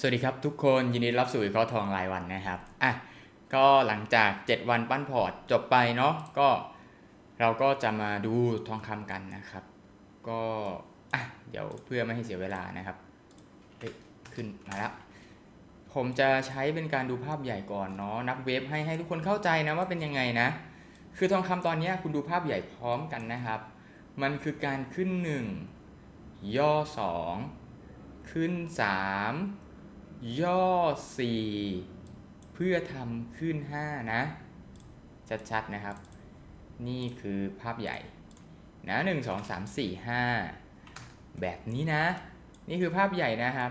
สวัสดีครับทุกคนยินดีรับสู่วิเคราะห์ทองรายวันนะครับอะก็หลังจาก 7 วันปั้นพอร์ตจบไปเนาะก็เราก็จะมาดูทองคำกันนะครับ ก็อะเดี๋ยวเพื่อไม่ให้เสียเวลานะครับเฮ้ยขึ้นมาแล้วผมจะใช้เป็นการดูภาพใหญ่ก่อนเนาะนับเวฟให้ให้ทุกคนเข้าใจนะว่าเป็นยังไงนะ คือทองคำตอนนี้คุณดูภาพใหญ่พร้อมกันนะครับ มันคือการขึ้น 1 ย่อ 2 ขึ้น 3 ย่อ 4 เพื่อทำขึ้น 5 นะ ชัดๆ นะครับ นี่คือภาพใหญ่นะ1 2 3 4 5 แบบนี้นะ นี่คือภาพใหญ่นะครับ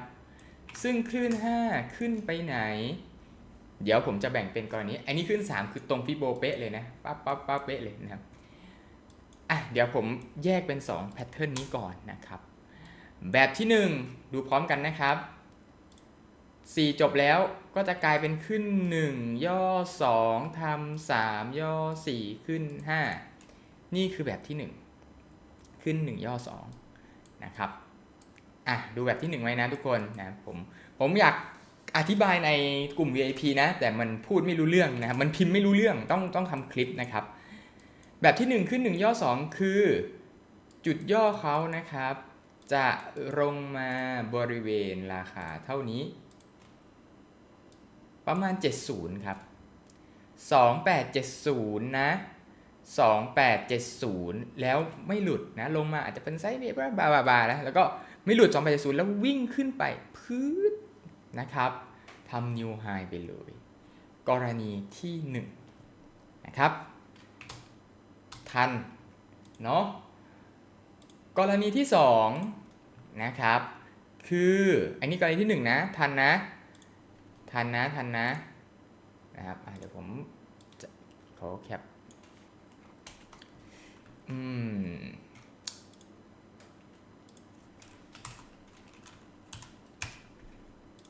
ซึ่งคลื่น 5 ขึ้นไปไหน เดี๋ยวผมจะแบ่งเป็นกรณีอันนี้ขึ้น 3 คือตรงฟิโบเป๊ะเลยนะปั๊บปั๊บปั๊บเป๊ะเลยนะครับอะเดี๋ยวผมแยกเป็น2แพทเทิร์นนี้ก่อนนะครับ แบบที่ 1 ดูพร้อมกันนะครับ 4 จบแล้วก็จะกลายเป็นขึ้น 1 ย่อ 2ทำ3ย่อ 4 ขึ้น 5 นี่คือแบบที่ 1 ขึ้น 1 ย่อ 2 นะครับอะดูแบบที่ 1 ไว้นะทุกคนนะผมผมอยากอธิบายในกลุ่ม VIP นะ แต่มันพูดไม่รู้เรื่องนะครับมันพิมพ์ไม่รู้เรื่องต้องต้องทำคลิปนะครับ แบบที่ 1 ขึ้น 1 ย่อ 2 คือจุดย่อเขานะครับ จะลงมาบริเวณราคาเท่านี้ ประมาณ 70 ครับ 2870 นะ 2870 แล้วไม่หลุดนะ ลงมาอาจจะเป็นไซด์เวฟบาบาบาแล้วแล้วก็ไม่หลุด 2870 แล้ววิ่งขึ้นไปพืดนะครับทำนิวไฮไปเลย กรณีที่ 1 นะครับ ทัน เนาะกรณีที่ 2 นะครับ คือ อันนี้กรณีที่ 1 นะ ทันนะ ทันนะทันนะนะครับเดี๋ยวผมจะขอแคปอืม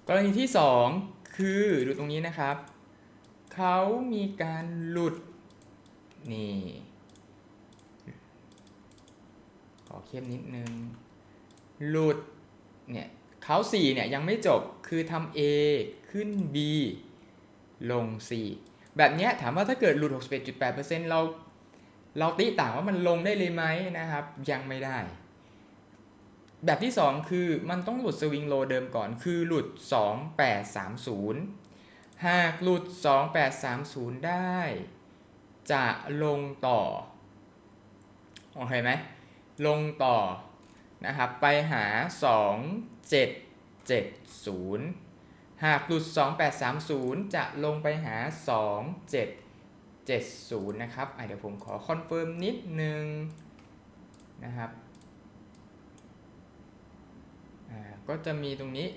กรณีที่ 2 คือดูตรงนี้นะครับ เขามีการหลุด นี่ ขอเข้มนิดนึง หลุด เนี่ยเขา4เนี่ยยังไม่จบ คือทำ A ขึ้น B ลง C แบบนี้ถามว่าถ้าเกิดหลุด 61.8%เราเราติต่างว่ามันลงได้เลยไหมนะครับ ยังไม่ได้ แบบที่ 2 คือมันต้องหลุดสวิงโลเดิมก่อน คือหลุด 2830 หากหลุด 2830 ได้ จะลงต่อ โอเคไหม ลงต่อนะครับ ไปหา 27 2770 หากหลุด 2830 จะลงไปหา 2770 นะครับเดี๋ยวผมขอคอนเฟิร์มนิดนึงนะครับก็จะมีตรงนี้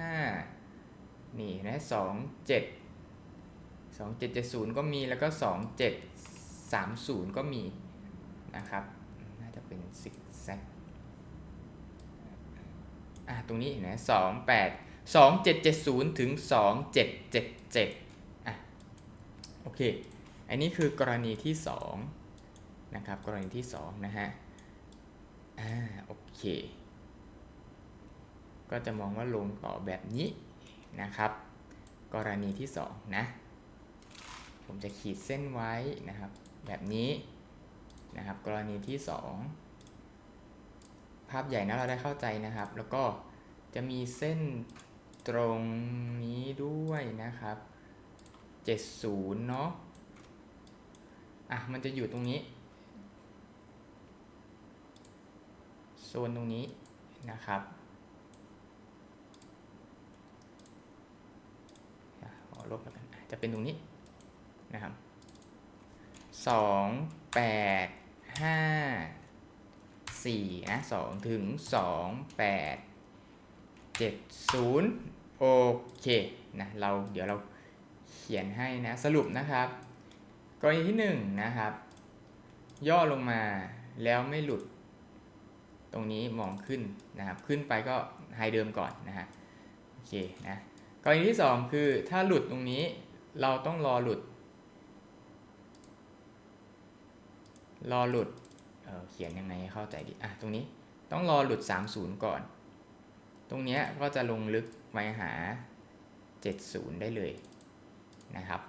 2805 นี่นะ 27 2770 ก็มีแล้วก็ 2730 ก็มีนะครับ น่าจะเป็นซิกแซก อะตรงนี้เห็นไหมสองแปดสองเจ็ดเจ็ดศูนย์ถึงสองเจ็ดเจ็ดเจ็ดอะโอเค อันนี้คือกรณีที่สองนะครับ กรณีที่สองนะฮะ อ่า โอเค ก็จะมองว่าลงต่อแบบนี้นะครับ กรณีที่สองนะ ผมจะขีดเส้นไว้นะครับ แบบนี้นะครับ กรณีที่2 ภาพใหญ่นะเราได้เข้าใจนะครับ แล้วก็จะมีเส้นตรงนี้ด้วยนะครับ 70 เนาะอะมันจะอยู่ตรงนี้ โซนตรงนี้นะครับขอลบแล้วกันจะเป็นตรงนี้นะครับสอง แปดห้าสี่นะสองถึงสองแปดเจ็ดศูนย์โอเคนะเราเดี๋ยวเราเขียนให้นะสรุปนะครับ กรณีที่หนึ่งนะครับ ย่อลงมาแล้วไม่หลุด ตรงนี้มองขึ้นนะครับ ขึ้นไปก็ไฮเดิมก่อนนะฮะโอเคนะกรณีที่สองคือถ้าหลุดตรงนี้เราต้องรอหลุด รอหลุด เเขียนยังไงเข้าใจดีอะตรงนี้ต้องรอหลุด 30 ก่อน ตรงเนี้ยก็จะลงลึกไปหา 70 ได้เลยนะครับ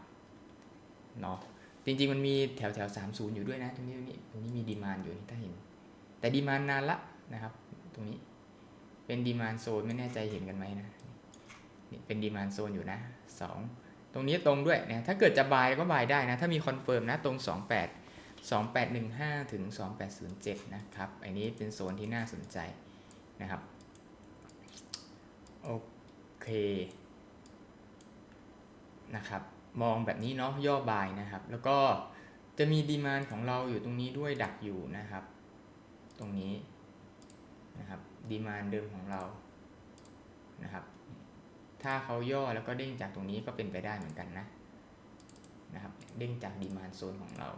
เนาะจริงๆมันมีแถวแถว30 อยู่ด้วยนะ ตรงนี้ตรงนี้ตรงนี้มีดีมานอยู่นี่ถ้าเห็น แต่ดีมานนานละนะครับ ตรงนี้เป็นดีมานโซนไม่แน่ใจเห็นกันไหมนะนี่เป็นดีมานโซนอยู่นะ 2 ตรงนี้ตรงด้วยนะถ้าเกิดจะบายก็บายได้นะ ถ้ามีคอนเฟิร์มนะตรง 28 2815 ถึง 2807 นะครับ อันนี้เป็นโซนที่น่าสนใจนะครับ โอเค นะครับ มองแบบนี้เนาะย่อบายนะครับ แล้วก็จะมีดีมานของเราอยู่ตรงนี้ด้วยดักอยู่นะครับ ตรงนี้นะครับดีมานเดิมของเรานะครับ ถ้าเขาย่อแล้วก็เด้งจากตรงนี้ก็เป็นไปได้เหมือนกันนะนะครับ เด้งจากดีมานโซนของเรา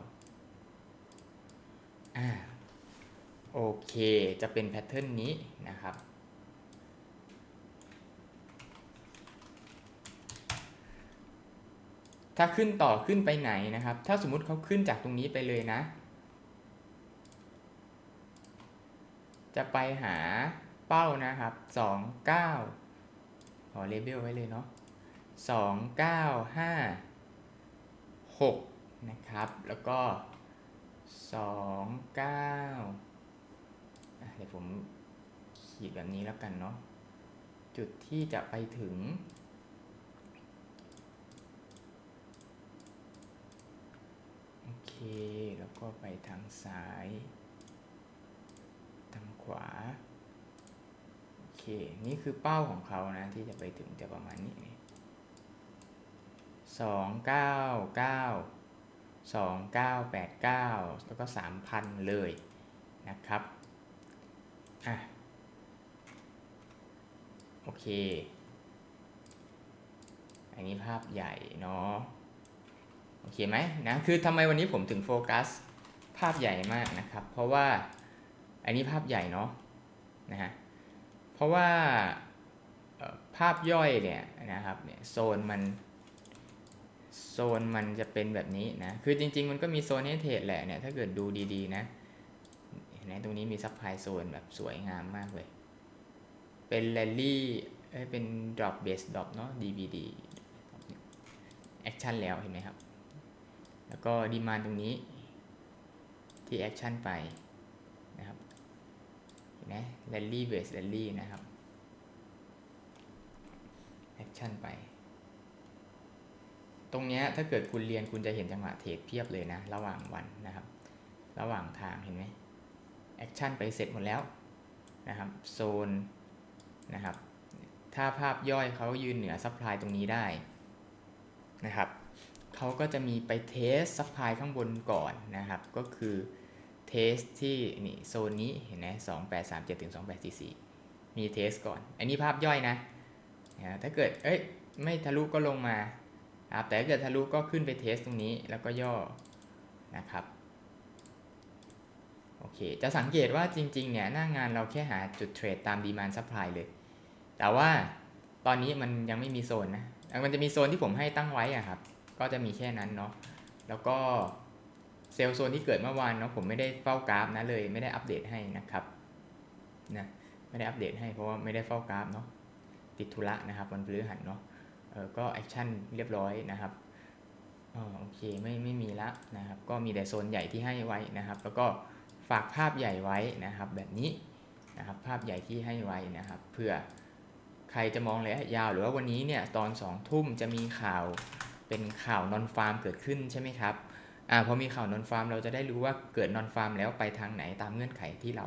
อ่าโอเคจะเป็นแพทเทิร์นนี้นะครับ ถ้าขึ้นต่อขึ้นไปไหนนะครับ ถ้าสมมุติเขาขึ้นจากตรงนี้ไปเลยนะ จะไปหาเป้านะครับ 29 ขอเลเบลไว้เลยเนาะ2956 นะครับ แล้วก็ 29อะเดี๋ยวผมขีดแบบนี้แล้วกันเนาะจุดที่จะไปถึง โอเค แล้วก็ไปทางซ้าย ทางขวา โอเค นี่คือเป้าของเขานะที่จะไปถึงจะประมาณนี้สองเก้าเก้า สองเก้าแปดเก้าแล้วก็สามพันเลยนะครับอะโอเค อันนี้ภาพใหญ่เนาะโอเคไหมนะคือทำไมวันนี้ผมถึงโฟกัสภาพใหญ่มากนะครับ เพราะว่าอันนี้ภาพใหญ่เนาะนะฮะเพราะว่าภาพย่อยเนี่ยนะครับเนี่ยโซนมัน โซนมันจะเป็นแบบนี้นะ คือจริง ๆ มันก็มีโซนให้เทรดแหละเนี่ย ถ้าเกิดดูดีๆ นะเห็นไหมตรงนี้มีซับไพลายโซนแบบสวยงามมากเลย เป็นแรลลี่เอ้ยเป็น drop base drop เนาะ DVD แอคชั่นแล้วเห็นไหมครับ แล้วก็ดีมานตรงนี้ ที่แอคชั่นไปนะครับ เห็นไหมแรลลี่เบสแรลลี่นะครับแอคชั่นไป ตรงนี้ถ้าเกิดคุณเรียนคุณจะเห็นจังหวะเทรดเพียบเลยนะ ระหว่างวันนะครับ ระหว่างทางเห็นไหมแอคชั่นไปเสร็จหมดแล้วนะครับโซนนะครับถ้าภาพย่อยเขายืนเหนือซัพพลายตรงนี้ได้นะครับเขาก็จะมีไปเทสซัพพลายข้างบนก่อนนะครับ ก็คือเทสที่นี่โซนนี้เห็นไหมสองแปดสามเจ็ดถึงสองแปดสี่สี่มีเทสก่อน อันนี้ภาพย่อยนะนะถ้าเกิดเอ้ยไม่ทะลุก็ลงมา ครับแต่ถ้าเกิดทะลุก็ขึ้นไปเทสตรงนี้แล้วก็ย่อนะครับโอเคจะสังเกตว่าจริงๆเนี่ยหน้างานเราแค่หาจุดเทรดตามดีมานซัพพลายเลย แต่ว่าตอนนี้มันยังไม่มีโซนนะมันจะมีโซนที่ผมให้ตั้งไว้อะครับ ก็จะมีแค่นั้นเนาะแล้วก็เซลล์โซนที่เกิดเมื่อวานเนาะผมไม่ได้เฝ้ากราฟนะเลยไม่ได้อัปเดตให้นะครับนะไม่ได้อัปเดตให้เพราะว่าไม่ได้เฝ้ากราฟเนาะติดธุระนะครับวันพฤหัสเนาะ ก็แอคชั่นเรียบร้อยนะครับอ๋อโอเคไม่ไม่มีละนะครับ ก็มีแต่โซนใหญ่ที่ให้ไว้นะครับ แล้วก็ฝากภาพใหญ่ไว้นะครับ แบบนี้นะครับภาพใหญ่ที่ให้ไว้นะครับ เพื่อใครจะมองระยะยาว หรือว่าวันนี้เนี่ยตอน2องทุ่มจะมีข่าวเป็นข่าวนอนฟาร์มเกิดขึ้นใช่ไหมครับอ่าพอมีข่าวนอนฟาร์มเราจะได้รู้ว่าเกิดนอนฟาร์มแล้วไปทางไหนตามเงื่อนไขที่เรา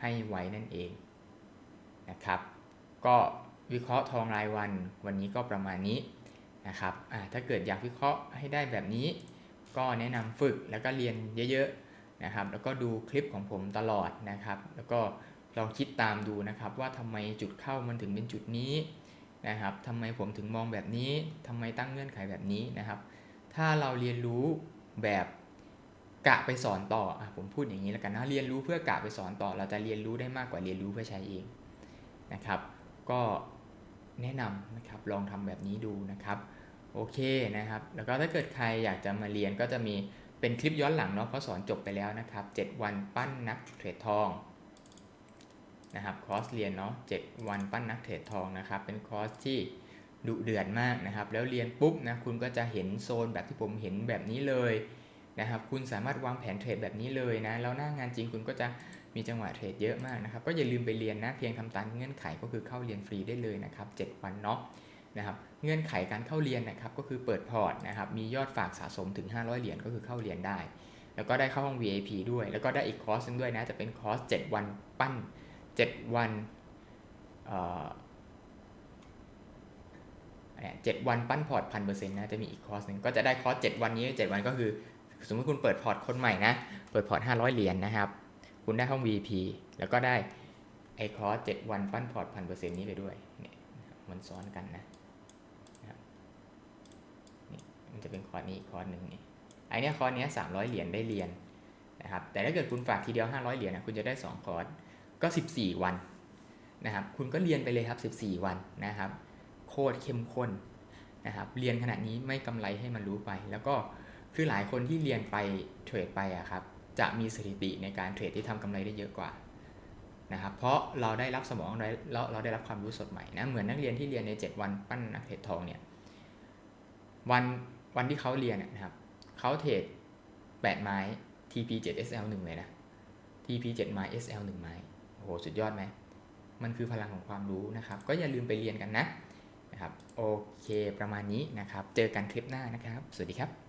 ให้ไว้นั่นเองนะครับ ก็ วิเคราะห์ทองรายวัน วันนี้ก็ประมาณนี้นะครับถ้าเกิดอยากวิเคราะห์ให้ได้แบบนี้ ก็แนะนำฝึกแล้วก็เรียนเยอะๆนะครับ แล้วก็ดูคลิปของผมตลอดนะครับ แล้วก็ลองคิดตามดูนะครับ ว่าทำไมจุดเข้ามันถึงเป็นจุดนี้นะครับทำไมผมถึงมองแบบนี้ทำไมตั้งเงื่อนไขแบบนี้นะครับ ถ้าเราเรียนรู้แบบกะไปสอนต่ออผมพูดอย่างนี้แล้วกันนะเรียนรู้เพื่อกะไปสอนต่อ เราจะเรียนรู้ได้มากกว่าเรียนรู้เพื่อใช้เองนะครับ ก็ แนะนำนะครับลองทำแบบนี้ดูนะครับโอเคนะครับ แล้วก็ถ้าเกิดใครอยากจะมาเรียนก็จะมีเป็นคลิปย้อนหลังเนาะเพราะสอนจบไปแล้วนะครับ 7 วันปั้นนักเทรดทองนะครับคอร์สเรียนเนาะ7วันปั้นนักเทรดทองนะครับ เป็นคอร์สที่ดุเดือดมากนะครับ แล้วเรียนปุ๊บนะคุณก็จะเห็นโซนแบบที่ผมเห็นแบบนี้เลยนะครับ คุณสามารถวางแผนเทรดแบบนี้เลยนะแล้วหน้างานจริงคุณก็จะมีจังหวะเทรดเยอะมากนะครับ ก็อย่าลืมไปเรียนนะ เพียงทำตามเงื่อนไขก็คือเข้าเรียนฟรีได้เลยนะครับ 7 วันเนาะนะครับ เงื่อนไขการเข้าเรียนนะครับก็คือเปิดพอร์ตนะครับ มียอดฝากสะสมถึง 500 เหรียญก็คือเข้าเรียนได้ แล้วก็ได้เข้าห้อง VIP ด้วย แล้วก็ได้อีกคอร์สหนึงด้วยนะ จะเป็นคอร์ส 7 วันปั้น 7 วันเอ่อเนี่ยเจ็ดวันปั้นพอร์ตพันเปอร์เซ็นต์นะ จะมีอีกคอร์สหนึ่งก็จะได้คอร์ส 7 วันนี้ 7 วันก็คือ สมมติคุณเปิดพอร์ตคนใหม่นะ เปิดพอร์ต 500 เหรียญนะครับ คุณได้ห้อง VP แล้วก็ได้ไอคอร์ส7วันปั้นพอร์ตพันเปอร์เซ็นต์นี้ไปด้วยเนี่ยมันซ้อนกันนะนะครับนี่มันจะเป็นคอร์สนี้คอร์สหนึ่งนี่ไอเนี้ยคอร์สเนี้ย300เหรียญได้เรียนนะครับแต่ถ้าเกิดคุณฝากทีเดียว500เหรียญนะคุณจะได้2คอร์สก็14วันนะครับคุณก็เรียนไปเลยครับ 14 วันนะครับ โคตรเข้มข้นนะครับเรียนขนาดนี้ไม่กำไรให้มันรู้ไป แล้วก็คือหลายคนที่เรียนไปเทรดไปอะครับ จะมีสถิติในการเทรดที่ทำกำไรได้เยอะกว่านะครับเพราะเราได้รับสมองเราเราได้รับความรู้สดใหม่นะเหมือนนักเรียนที่เรียนใน 7 วันปั้นนักเทรดทองเนี่ยวันวันที่เขาเรียนนะครับเขาเทรด8 ไม้ TP 7 SL 1เลยนะ TP 7 ไม้ SL 1ไม้โอ้โหสุดยอดไหมมันคือพลังของความรู้นะครับ ก็อย่าลืมไปเรียนกันนะนะครับโอเคประมาณนี้นะครับ เจอกันคลิปหน้านะครับ สวัสดีครับ